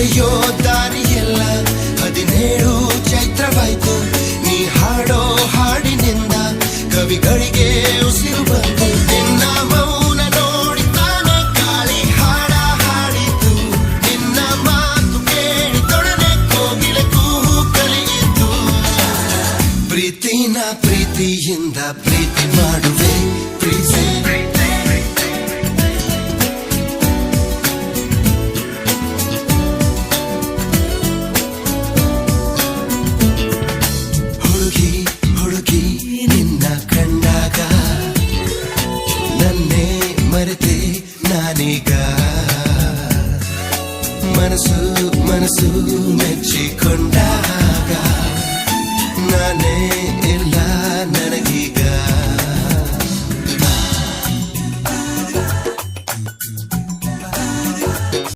ನಡೆಯೋ ದಾರಿಯೆಲ್ಲ ಹದಿನೇಳು ಚೈತ್ರವಾಯ್ತು. ನೀ ಹಾಡೋ ಹಾಡಿನಿಂದ ಕವಿಗಳಿಗೆ ಉಸಿರು ಬಂತು. ನಿನ್ನ ಮೌನ ನೋಡಿ ತಾನೆ ಕಾಳಿ ಹಾಡ ಹಾಡಿತು. ನಿನ್ನ ಮಾತು ಕೇಳಿ ತೊಡನೆ ಕೋಗಿಲೆ ಕೂಹು ಕಲಿಯಿತು. ಪ್ರೀತಿನ ಪ್ರೀತಿಯಿಂದ ಪ್ರೀತಿ ಮಾಡುವೆ ಮರೆತೆ ನಾನೀಗ ಮನಸ್ಸು ಮನಸ್ಸು ಮೆಚ್ಚಿಕೊಂಡಾಗ ನಾನೇ